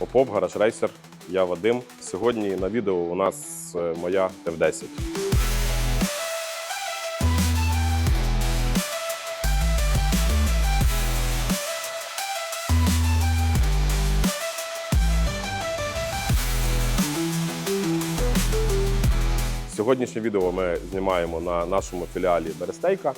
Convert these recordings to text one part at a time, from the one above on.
ОПОП, гараж рейсер. Я Вадим. Сьогодні на відео у нас е, моя F10. Сьогоднішнє відео ми знімаємо на нашому філіалі Берестейка.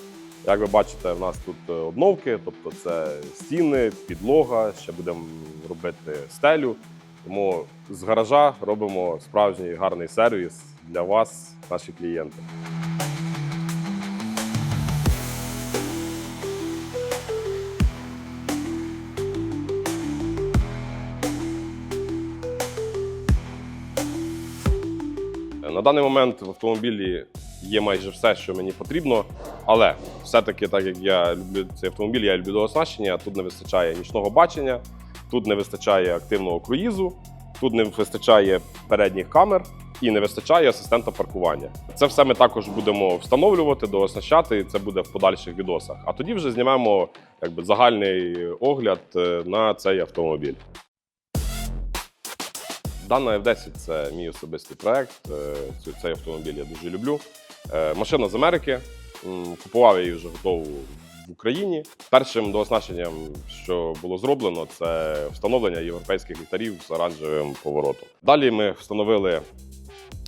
Як ви бачите, в нас тут е, обновки, тобто це стіни, підлога, ще будемо робити стелю. Тому з гаража робимо справжній гарний сервіс для вас, наші клієнти. На даний момент в автомобілі є майже все, що мені потрібно. Але все-таки, так як я люблю цей автомобіль, я люблю до оснащення. Тут не вистачає нічного бачення, тут не вистачає активного круїзу, тут не вистачає передніх камер і не вистачає асистента паркування. Це все ми також будемо встановлювати, дооснащати. і Це буде в подальших відосах. А тоді вже знімемо якби загальний огляд е, на цей автомобіль. Дана F10 це мій особистий проект. Е, Цей автомобіль я дуже люблю. Е, Машина з Америки. Купував я її вже готову в Україні. Першим дооснащенням, що було зроблено, це встановлення європейських ліхтарів з оранжевим поворотом. Далі ми встановили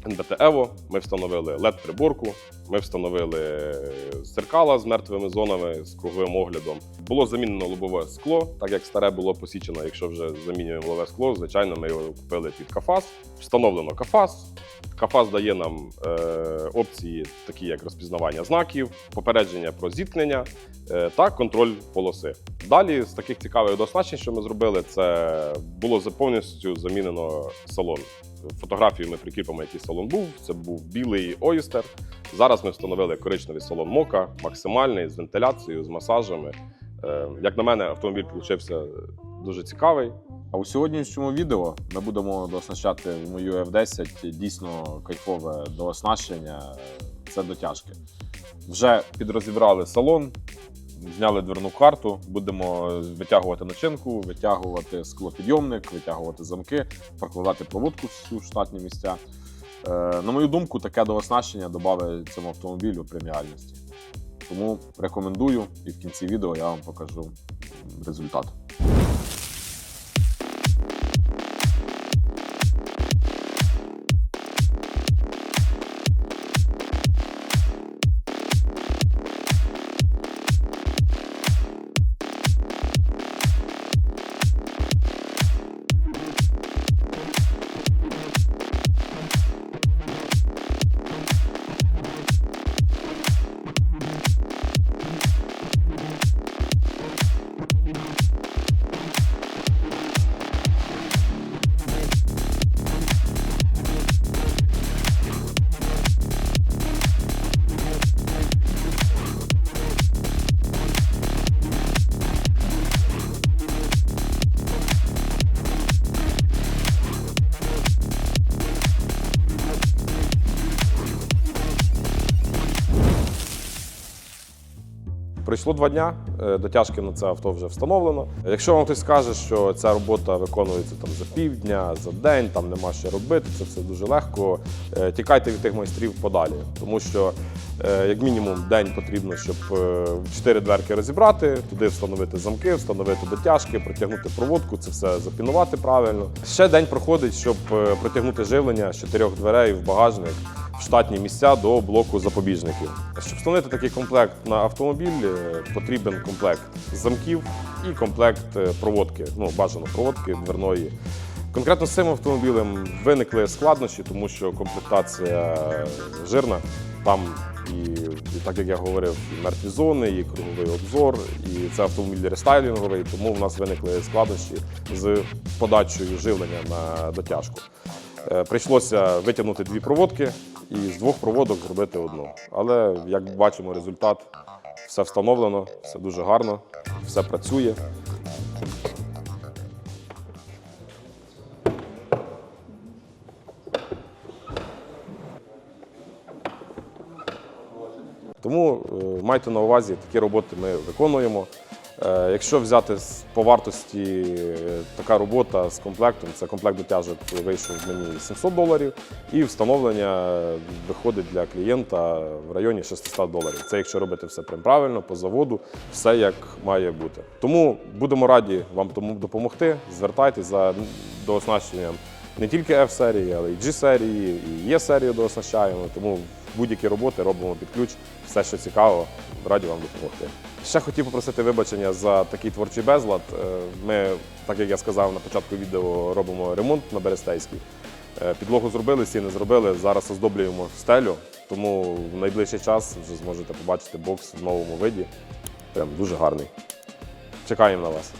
НБТ Ево, ми встановили LED-приборку, ми встановили зеркала з мертвими зонами з круговим оглядом. Було замінено лобове скло, так як старе було посічено. Якщо вже замінюємо лобове скло, звичайно, ми його купили під кафас. Встановлено кафас. Кафас дає нам е, опції, такі як розпізнавання знаків, попередження про зіткнення е, та контроль полоси. Далі з таких цікавих дооснащень, що ми зробили, це було повністю замінено салон. Фотографію ми прикріпимо, який салон був. Це був білий Oyster. Зараз ми встановили коричневий салон Мока, максимальний з вентиляцією, з масажами. Е, Як на мене, автомобіль вийшов дуже цікавий. А у сьогоднішньому відео ми будемо дооснащати мою F10 дійсно кайфове дооснащення. Це дотяжки. Вже підрозібрали салон, зняли дверну карту, будемо витягувати начинку, витягувати склопідйомник, витягувати замки, прокладати проводку в штатні місця. Е, На мою думку, таке дооснащення додає цьому автомобілю преміальності. Тому рекомендую і в кінці відео я вам покажу результат. Пройшло два дня, е, дотяжки на це авто вже встановлено. Якщо вам хтось скаже, що ця робота виконується там за півдня, за день, там нема що робити, це все дуже легко. е, Тікайте від тих майстрів подалі, тому що як мінімум день потрібно, щоб е, чотири дверки розібрати, туди встановити замки, встановити дотяжки, протягнути проводку, це все запінувати правильно. Ще день проходить, щоб е, протягнути живлення з чотирьох дверей в багажник в штатні місця до блоку запобіжників. Щоб встановити такий комплект на автомобіль, е, потрібен комплект замків і комплект е, проводки, ну бажано проводки дверної. Конкретно з цим автомобілем виникли складнощі, тому що комплектація жирна. Там і, і так як я говорив, і мертві зони, і круговий обзор, і це автомобіль рестайлінговий, тому в нас виникли складнощі з подачею живлення на дотяжку. Е, Прийшлося витягнути дві проводки і з двох проводок зробити одну. Але як бачимо, результат все встановлено, все дуже гарно, все працює. Тому е, майте на увазі, такі роботи ми виконуємо. Е, Якщо взяти по вартості е, така робота з комплектом, це комплект дотяжок вийшов мені 700 доларів, і встановлення виходить для клієнта в районі 600 доларів. Це якщо робити все прям правильно, по заводу, все як має бути. Тому будемо раді вам допомогти. Звертайтесь за дооснащенням не тільки F-серії, але й G-серії, і E-серію дооснащаємо. Тому будь-які роботи робимо під ключ. Все, що цікаво, раді вам допомогти. Ще хотів попросити вибачення за такий творчий безлад. Е, Ми, так як я сказав на початку відео, робимо ремонт на Берестейській. Е, Підлогу зробили, стіни зробили. Зараз оздоблюємо стелю, тому в найближчий час вже зможете побачити бокс в новому виді. Прям дуже гарний. Чекаємо на вас.